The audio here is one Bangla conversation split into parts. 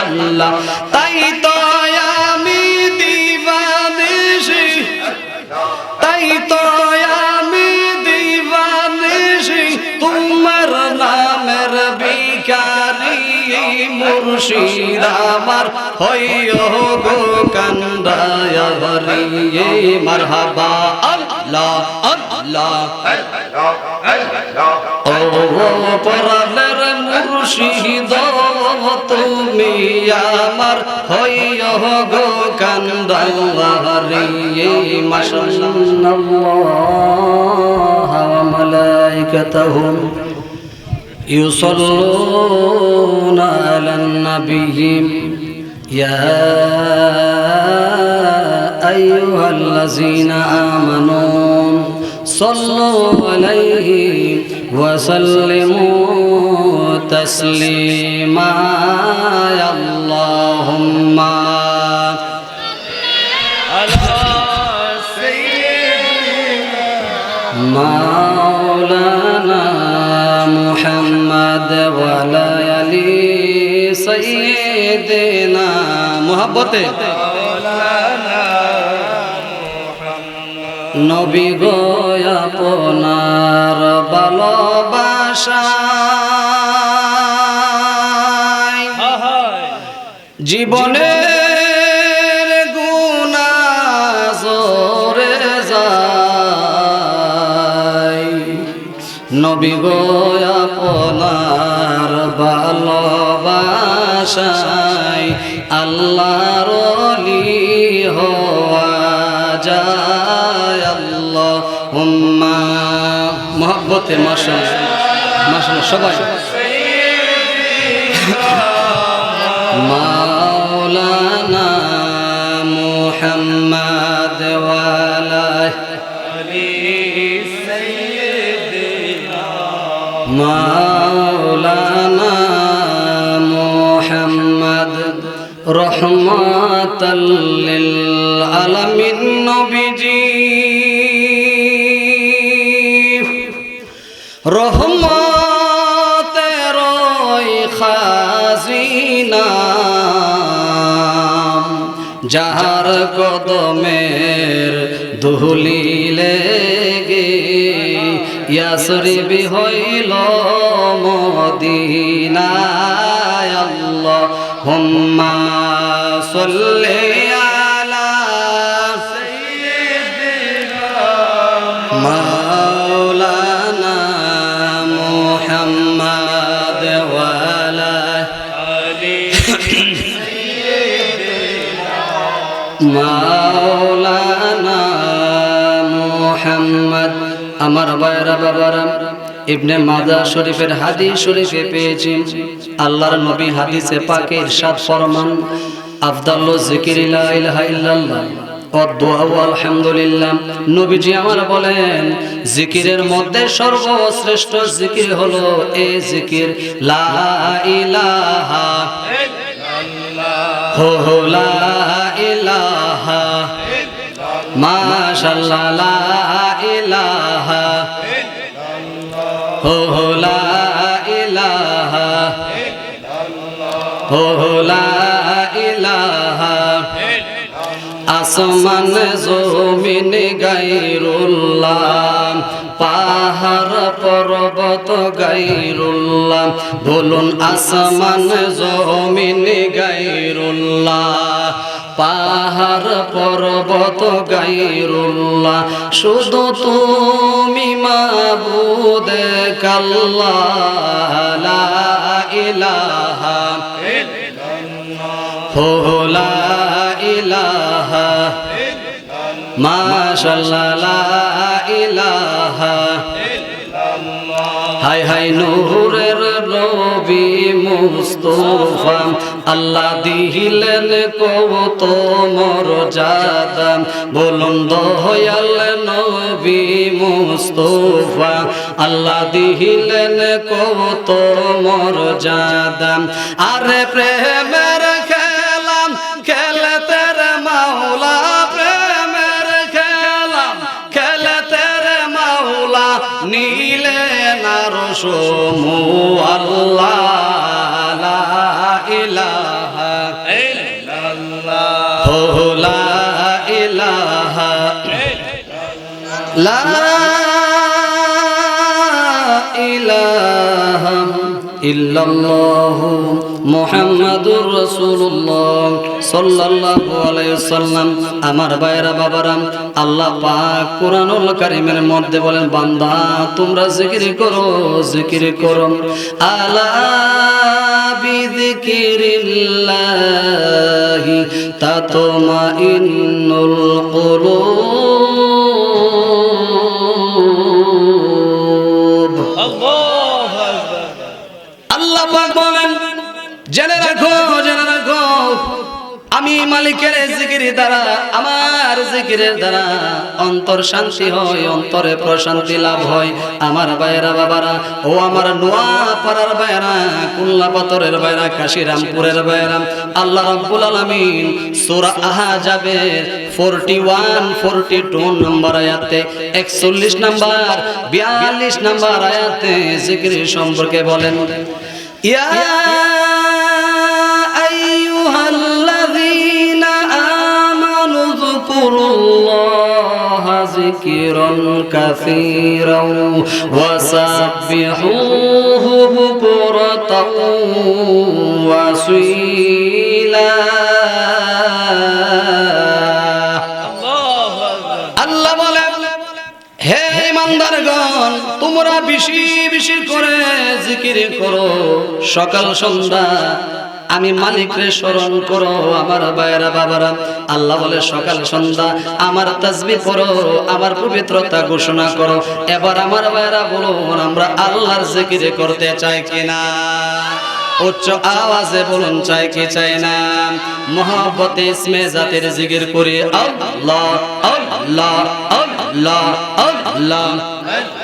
আল্লাহ। তাই তো আমি দিবানিশি। তাই তো আমি দিবানিশি। তোমার নামের বিকারি মুর্শিদ আমার। হইও গো কান্দায় হরিয়ে মারহাবা আল্লাহ আল্লাহ। ও পরালের মুর্শিদ তুমি আমার হইয় গো কান্দারিয়ে মাশাল্লাহ মালাইকাতাহুম يصلون على النبي يا أيها الذين آمنوا صلوا عليه وسلموا تسليما يا اللهم مولانا محمد وعلى آل سيدنا محبته নবী গো আপনার ভালোবাসা যায়। নবী গো, আপনার ভালোবাসায় আল্লাহর অলি হওয়া যায়। আল্লাহ হুম্মা মহব্বতে মাসা মাসা সবাই। মুহাম্মদ ওয়ালা মাওলানা মুহাম্মদ রহমাতাল লিল আলামিন নবীজি রহমতের যাহার কদমের দুহুলি লেগে ইয়াসরিবি হইল মদিনায় আল্লাহ হুম্মা সাল্লি ইবনে মাদা শরীফের হাদিস শরীফে পেয়েছি। আল্লাহর নবী হাদিসে পাকে ইরশাদ ফরমান আফদাল্লু বলেন জিকিরের মধ্যে সর্বশ্রেষ্ঠ জিকির হলো এ জিকির লা লা ইলাহা মাশাআল্লাহ লা ইলাহা হো হো আসমান জমিন গাইরুল্লাহ পাহাড় পর্বত গাইরুল্লাহ বলুন আসমান জমিন গাইরুল্লাহ পাহাড় পর্বত গাইরুল্লাহ, শুধু তুমি মাবুদ কাল্লাহ, লা ইলাহা হো, লা ইলাহা মাশাআল্লাহ লা ইলাহা হাই হাই নূরের রবি মুস্তফা, আল্লাহ দিলেন কত মর্যাদা বলুন দয়াল নবী মুস্তফা, আল্লাহ দিলেন কত মর্যাদা আরে প্রেমের নার সমু আল্লাহ ইলাহা ইল্লাল্লাহ। লা ইলাহা লা ইলাহা ইল্লাল্লাহ। মুহাম্মাদুর রাসূলুল্লাহ সাল্লাল্লাহু আলাইহি ওয়াসাল্লাম। আমার ভাইরা বাবারাম আল্লাহ পাক কোরআনুল কারীমের মধ্যে বলেন, বান্দা, তোমরা জিকির করো জিকির করো। আলা বিযিকিরিল্লাহি তাতমাইন্নুল কুলুব। মালিকের জিকির দ্বারা, আমার জিকিরের দ্বারা অন্তর শান্তি হয়, অন্তরে প্রশান্তি লাভ হয়। আমার বাইরা বাবারা, ও আমার নোয়া পাড়ার বাইরা কুল্লা পাথরের বাইরা কাশিরামপুরের বাইরা আল্লাহ রাব্বুল আলামিন সূরা আহাজাবে 41 42 নম্বর আয়াতে 41 নম্বর 42 নম্বর আয়াতে জিকির সম্পর্কে বলেন, ইয়া ذكرا كثيرا وسبحوه بكرة وسيلا আল্লাহ বলেন তোমরা বেশি বেশি করে জিকির করো। সকাল সন্ধ্যা আমি মালিকরে স্মরণ করো, আমার বায়রা বাবারা। আল্লাহ বলে, সকাল সন্ধ্যা, আমার তাজবি করো আমার পবিত্রতা ঘোষণা করো। এবার আমার বায়রা বলুন, আমরা আল্লাহর জিকিরে করতে চাই কিনা? উচ্চ আওয়াজে বলুন, চাই কি চাই না? মোহাব্বতে ইসমে জাতের জিকির করি আল্লাহ আল্লাহ আল্লাহ আল্লাহ আল্লাহ।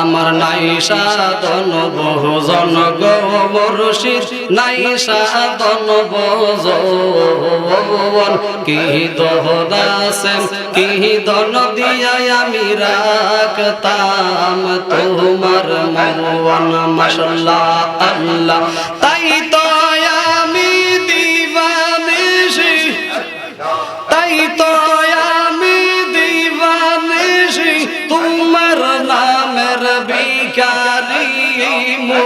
আমার নাই সাধন বহুজন গৌরশির নাই সাধন বহুজন। কি দোহদাসেন কি দন দিয়াই আমি রাখতাম। তোমার মন মাশাল্লাহ, আল্লাহ।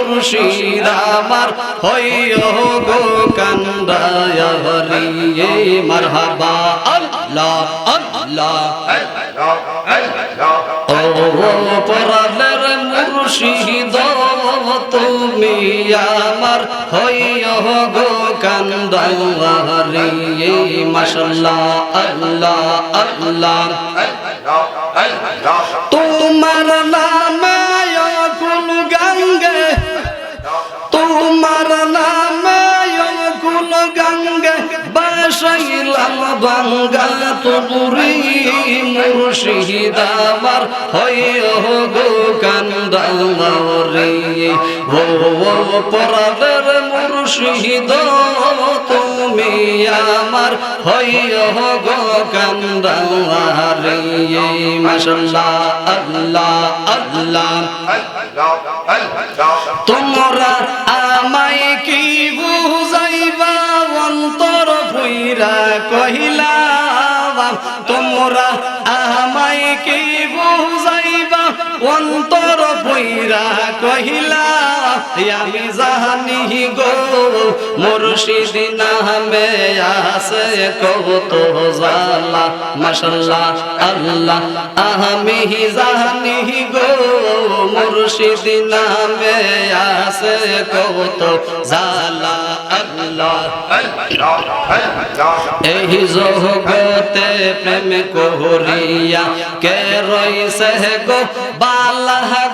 মুর্শিদ আমার হইও গো কান্দায় হরিয়ে মারহাবা আল্লাহ আল্লাহ। ও পরালের মুর্শিদ, তুমি আমার হইও গো কান্দারিয়ে মাশাল্লাহ, আল্লাহ আল্লাহ। তোমার নামে বাসাইলাম বাঙ্গা তুরি মুর্শিদ হইও গো কান্দারি ও পরাদের মুর্শিদ তুমি আমার হইও গো কান্দারি মাশাল্লাহ আল্লাহ আল্লাহ তোমরা আমায় কি কহিলা তোমরা আমায় কি বুঝাইবা? অন্তর ভুইরা কহিলা, আমি গো, মুর্শিদ নামে কত জালা মাশাল্লাহ, আল্লাহ, আমি জানি গো, মুর্শিদ নামে আছে কত জালা এই জগতে প্রেম কে গো বালা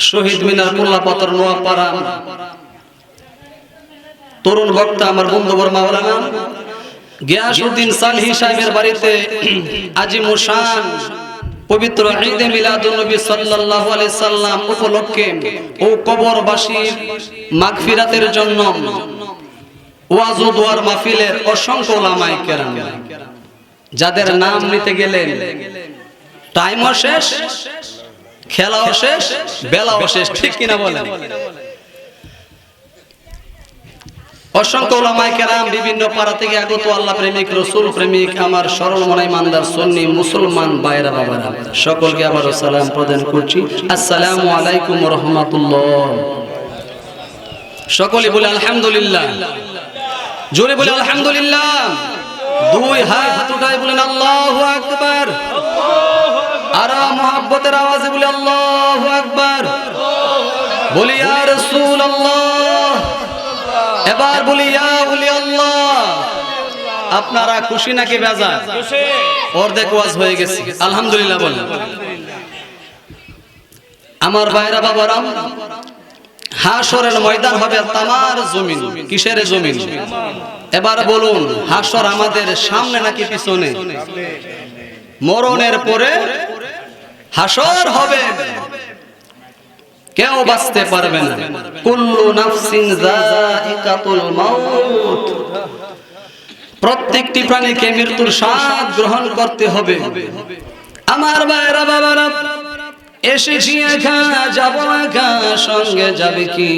শহীদ মিনার তরুণ বক্তা আমার বন্ধুবর মাওলানা গিয়াসউদ্দিন সালহি সাহেবের বাড়িতে আজি মুশান পবিত্র ঈদে মিলাদুন নবী সাল্লাল্লাহু আলাইহি সাল্লাম উপলক্ষে ও কবরবাসীর মাগফিরাতের জন্য ওয়াজ ও দোয়ার মাহফিলের অসংখ্য ওলামায়ে কেরাম যাদের নাম নিতে গেলেন টাইমও শেষ, খেলাও শেষ, বেলাও শেষ, ঠিক কিনা বলেন? অসংখ্য বিভিন্ন থেকে আগত আল্লাহ প্রেমিক, রসুল প্রেমিক, আমার মনাই সন্নি, মুসলমান সকলকে সকলে বলে আলহামদুলিল্লাহ। বলে আলহামদুলিল্লাহ। দুই আল্লাহু আর মোহাব্বতের আওয়াজে বলে আল্লাহু বলি, ইয়া রাসূলুল্লাহ। এবার বলি আপনারা খুশি নাকি বেজার? অর্ধেক ওয়াজ হয়ে গেছে। আলহামদুলিল্লাহ বলেন। আমার ভাইরা বাবারাম হাসরের ময়দান হবে তামার জমিন কিসের জমিন? এবার বলুন হাসর আমাদের সামনে নাকি পিছনে? মরণের পরে হাসর হবে। কেউ বাঁচতে পারবে না। কুল্লু নাফসিন যায়িকাতুল মাউত। প্রত্যেকটি প্রাণীকে মৃত্যুর স্বাদ গ্রহণ করতে হবে। আমার ভাইরা বাবারা এসেছি একা যাব একা সঙ্গে যাবে কি?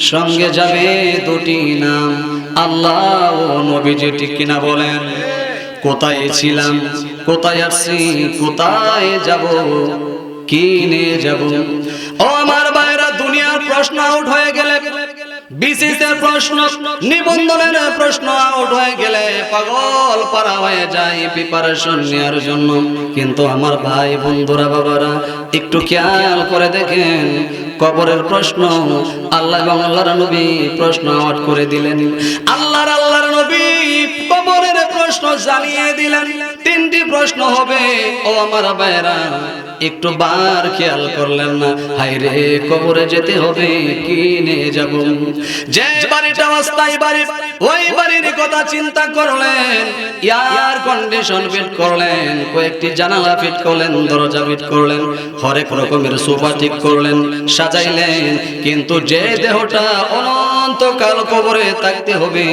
সঙ্গে যাবে দুটি নাম। আল্লাহ ও নবীজি ঠিক কিনা বলেন? কোথায় ছিলাম? কোথায় আসছি? কোথায় যাব? কি নিয়ে যাব? ও আমার প্রশ্ন আউট হয়ে গেলে বিসিসের প্রশ্ন, নিবন্ধনের প্রশ্ন আউট হয়ে গেলে পাগল পারা হয়ে যায় প্রিপারেশন নেওয়ার জন্য। কিন্তু আমার ভাই, বন্ধুরা, বাবারা, একটু খেয়াল করে দেখেন, কবরের প্রশ্ন, আল্লাহ এবং আল্লাহর নবী প্রশ্ন আউট করে দিলেন। আল্লাহর আল্লাহর নবী প্রশ্ন জানিয়ে দিলেন, তিনটি প্রশ্ন হবে। ও আমার ভাইরা একটু বার খেয়াল করলেন না। হাই রে কবরে যেতে হবে, কি নিয়ে যাব? যে বাড়িটা অস্থায়ী বাড়ি, ওই বাড়ির কথা চিন্তা করলেন, এয়ার কন্ডিশন ফিট করলেন, কয়েকটি জানালা ফিট করলেন, দরজা ফিট করলেন, হরেক রকমের সোফা ঠিক করলেন, সাজাইলেন। কিন্তু যে দেহটা অনন্তকাল কবরে থাকতে হবে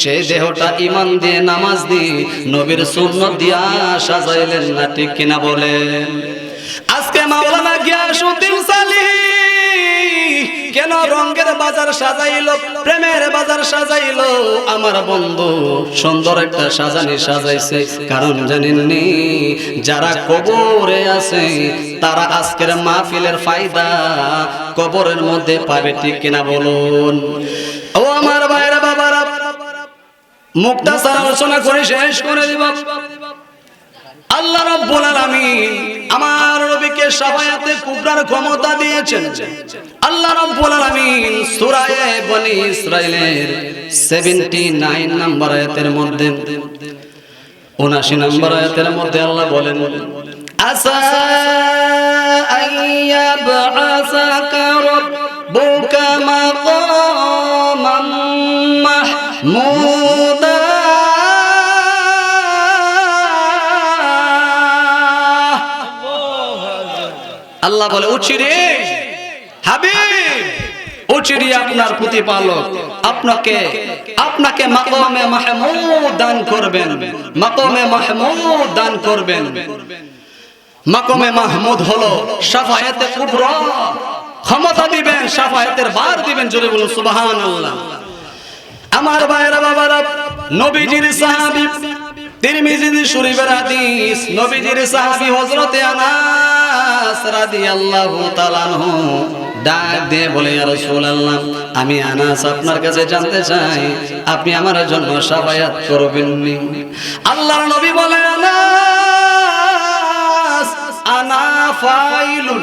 সেই দেহটা ইমান দিয়ে নামাজ দিয়ে নবীর সুন্নত দিয়া সাজাইলেন না, ঠিক কিনা বলেন। আজকে মাওলানা গিয়াসউদ্দিন সালি কেন রঙের বাজার সাজাইলো, প্রেমের বাজার সাজাইলো? আমার বন্ধু সুন্দর একটা সাজানি সাজাইছে, কারণ জানেননি, যারা কবরে আছে, তারা আজকের মাহফিলের ফায়দা কবরের মধ্যে পাবে, ঠিক কিনা বলুন। ও আমার মুক্তাসার আলোচনা করে শেষ করে দিব। আল্লাহ রাব্বুল আলামিন আমার নবীকে শাফায়াতে কুবরার ক্ষমতা দিয়েছেন। আল্লাহ রাব্বুল আলামিন সূরা বনি ইসরাইলের 79 নম্বর আয়াতের মধ্যে 79 নম্বর আয়াতের মধ্যে আল্লাহ বলেন, আসা আইয়াবআসাকা রাব্বুকা মাকামান মাহমুদা। আল্লাহ বলে উচিরে হাবিব উচিরি আপনার প্রতিপালক। আপনাকে আপনাকে মাকমে মাহমুদ দান করবেন। মাকমে মাহমুদ দান করবেন। মাকমে মাহমুদ হলো সাফায়াতে কুবরা। ক্ষমতা দিবেন সাফায়াতের বার দিবেন জোরে বলুন সুবহানাল্লাহ। আমার ভাইরা বাবারা নবীজির সাহাবী তিরমিজি শরীফের হাদিস, নবীজির সাহাবী হযরতে আনাস রাদিয়াল্লাহু তাআলা আনহু ডাক দিয়ে বলে, ইয়া রাসূলুল্লাহ, আমি আনাস আপনার কাছে জানতে চাই, আপনি আমার জন্য সাফায়াত করবেন নি? আল্লাহর নবী বলে, আনাস, আনা ফাইলুন।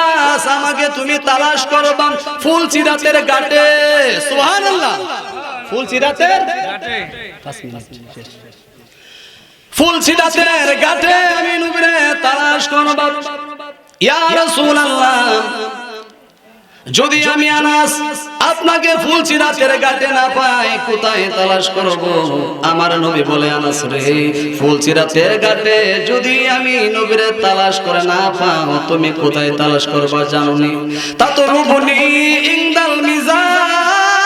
আমাকে তুমি তালাশ করো বাম। ফুল চিরাতের গাটে। সুবহানাল্লাহ। ফুল চিরাতের ফুল ছিটাতের গাটে আমি নুবরে তালাশ করো করব ইয়া রাসূলুল্লাহ। যদি আমি আনাস, আপনাকে ফুল চিরাতের গাটে না পাই, কোথায় তালাশ করব? আমার নবী বলে, আনাস রে ফুল চিরাতের গাটে যদি আমি নবীরে তালাশ করে না পাও, তুমি কোথায় তালাশ করবা জানোনি? তা তো রুবনি ইংদাল মিজান।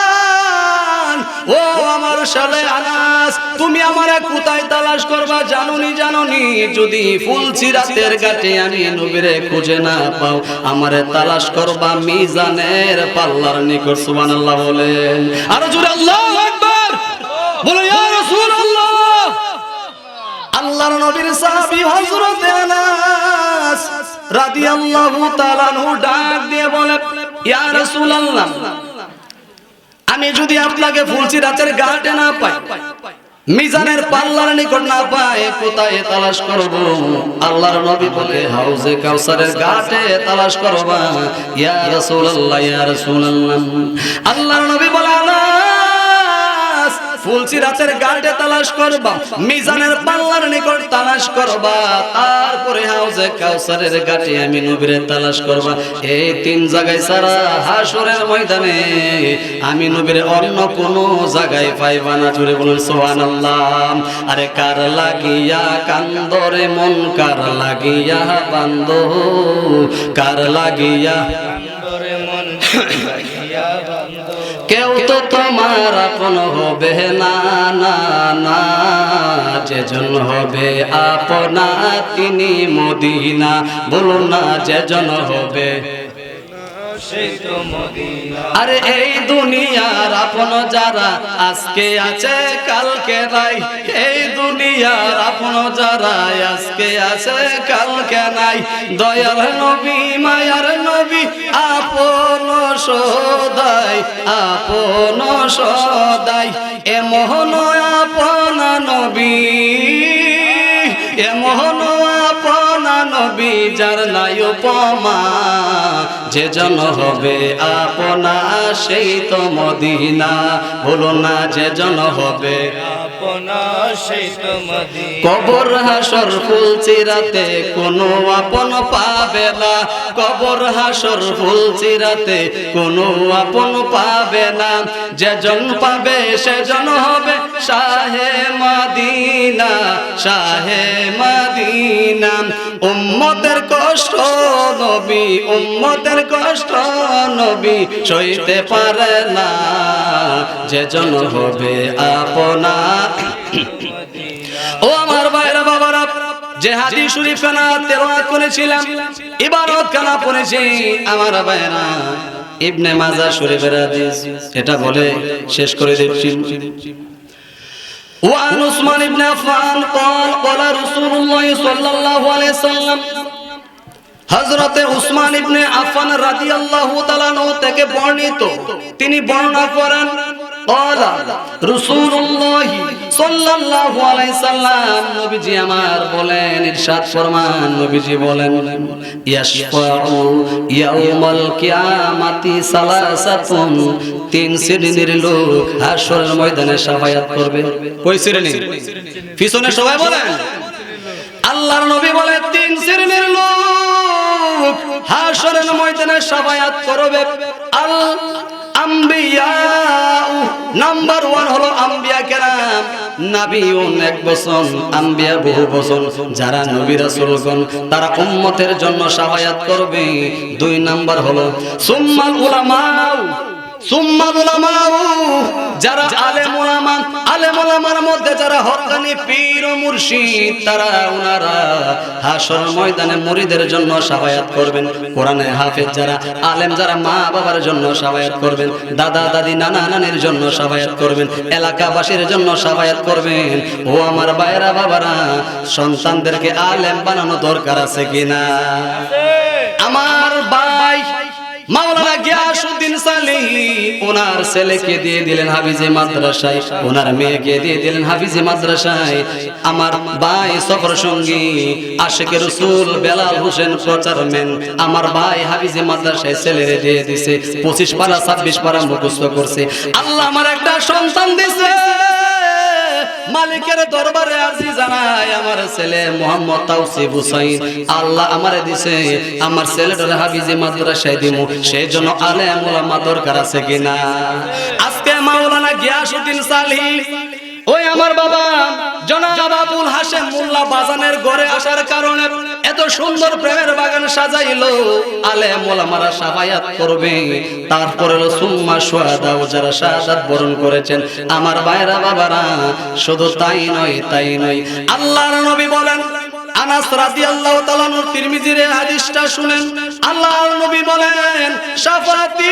ও আমার সালে আনাস তুমি আমারে কোথায় তালাশ করবা জানুনি জানুনি? যদি ফুল চিরাতের গাটে আমি নবীরে খুঁজে না পাও, আমারে তালাশ করবা মিজানের পাল্লার নিকট, সুবহানাল্লাহ বলেন। আর জোরে আল্লাহু আকবার। বলো, ইয়া রাসূলুল্লাহ। আল্লাহর নবীর সাহাবী হযরত আনাস রাদিয়াল্লাহু তাআলা ডাক দিয়ে বলে, ইয়া রাসূলুল্লাহ, আমি যদি আপনাকে ফুলসি রাতের গাটে না পাই মিজানের পাল্লার নিকট না পায়, কোথায় তালাশ করব? আল্লাহর নবী বলে, হাউজে কাউসারের ঘাটে তালাশ করবা। ইয়া রাসূলুল্লাহ ইয়া রাসূলুল্লাহ। আল্লাহর নবী বলে আনাস ফুলসি রাতের ঘাটে তালাশ করবা, মিজানের পাল্লার নিকট তালাশ করবা, তারপরে হাউজে কাউসারের ঘাটে আমি নবীরে তালাশ করবা। এই তিন জায়গায় সারা হাসরের ময়দানে আমি নবীরে অন্য কোন জায়গায় পাইবা না। জুড়ে বলুন, সুবহানাল্লাহ। আরে কার লাগিয়া কান্দরে মন, কার লাগিয়া বান্দ কার লাগিয়া অন্তরে মন কেউ তো তোমার আপন হবে না না না। যেজন হবে আপনা তিনি মদিনা। বলুন না যেজন হবে আরে এই দুনিয়ার আপন যারা, আজকে আছে, কালকে নাই। এই দুনিয়ার আপন যারা, আজকে আছে, কালকে নাই। দয়াল নবী, মায়ার নবী, আপন সদাই আপন সদাই। এ মোহন আপন নবী, এ মোহন আপনা নবী, যার নাই উপমা। যে জন হবে আপনা সেই তো মদিনা। বলো না যে জন হবে কবর হাসর ফুল চিরাতে কোনো আপন পাবে না। কবর হাসর ফুল চিরাতে কোনো আপন পাবে না। যেজন পাবে সেজন হবে শাহে মাদিনা শাহে মাদিনা। উম্মতের কষ্ট নবী, উম্মতের কষ্ট নবী, সইতে পারে না। যেজন হবে আপনা ও আমার ভাইরা বাবারা যে হাদিস শরীফ খানা তেলাওয়াত করেছিলাম ইবারত খানা পড়েছি আমার ভাইরা ইবনে মাজাহ শরীফের হাদিস এটা বলে শেষ করে দিচ্ছি وعن عثمان بن عفان قال قال رسول الله صلى الله عليه وسلم হজরতে উসমান ইবনে আফান রাজি আল্লাহ থেকে বর্ণিত। তিনি বর্ণনা করেন ময়দানে সাফায়াত করবে। শ্রেণি? পিছনে সবাই বলেন। আল্লাহ নবী বলে তিন শ্রেণির লোক হাসরের ময়দানে সাফায়াত করবে। আল নাম্বার ওয়ান হলো আম্বিয়া কেরাম। এক আম্বিয়া বহু যারা নবী রাসূলগণ, তারা উম্মতের জন্য সাফায়াত করবে। দুই নাম্বার হলো, সুম্মাল উলামাউ সুম্মাল উলামাউ, যারা আলেম উলামা উলামার মধ্যে যারা হক্কানি পীর ও মুর্শিদ তারা ওনারা হাসর ময়দানে মুরিদের জন্য সাফায়াত করবেন। কোরআনে হাফেজ যারা আলেম যারা মা বাবার জন্য সাফায়াত করবেন। দাদা দাদি নানা নানির জন্য সাফায়াত করবেন। এলাকাবাসীর জন্য সাফায়াত করবেন। ও আমার বাইরা বাবারা সন্তানদেরকে আলেম বানানো দরকার আছে কিনা? আমার ভাই ওনার ছেলেকে দিয়ে দিলেন মেয়েকে দিয়ে দিলেন মাদ্রাসায়। আমার সঙ্গী আমার মাদ্রাসায় দিয়ে দিছে, পঁচিশ পারা, ছাব্বিশ পারা মুখস্থ করছে। আল্লাহ আমার একটা সন্তান দিছে। মালিকের দরবারে আরজি জানাই আমার ছেলে মোহাম্মদ তাওসিফ হুসাইন, আল্লাহ আমারে দিছে। আমার ছেলেটার হাবিজি মাদ্রাসায় দিমু। সেই জন্য আলেম ওলামা দরকার আছে কিনা? আজকে মাওলানা গিয়াসউদ্দিন সালি ওই আমার বাবা, জনাব আবুল হাশেম মোল্লা বাজানের ঘরে আসার কারণে এত সুন্দর প্রেমের বাগান সাজাইলো, আলে মোলামারা সাফায়াত করবে। তারপরে সুম্মা সুহাদাও যারা শাহাদাত বরণ করেছেন, আমার বাইরা বাবারা, শুধু তাই নয় তাই নয়। আল্লাহর নবী বলেন, আনাস রাদিয়াল্লাহু তাআলা নূর তিরমিজির হাদিসটা শুনেন। আল্লাহর নবী বলেন শাফাতি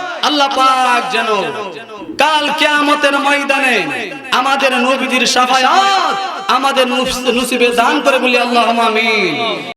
আল্লাহ পাক যেন কাল কেয়ামতের ময়দানে আমাদের নবীদের সাফায়াত আমাদের নসিবে দান করে বলি আল্লাহ আমিন।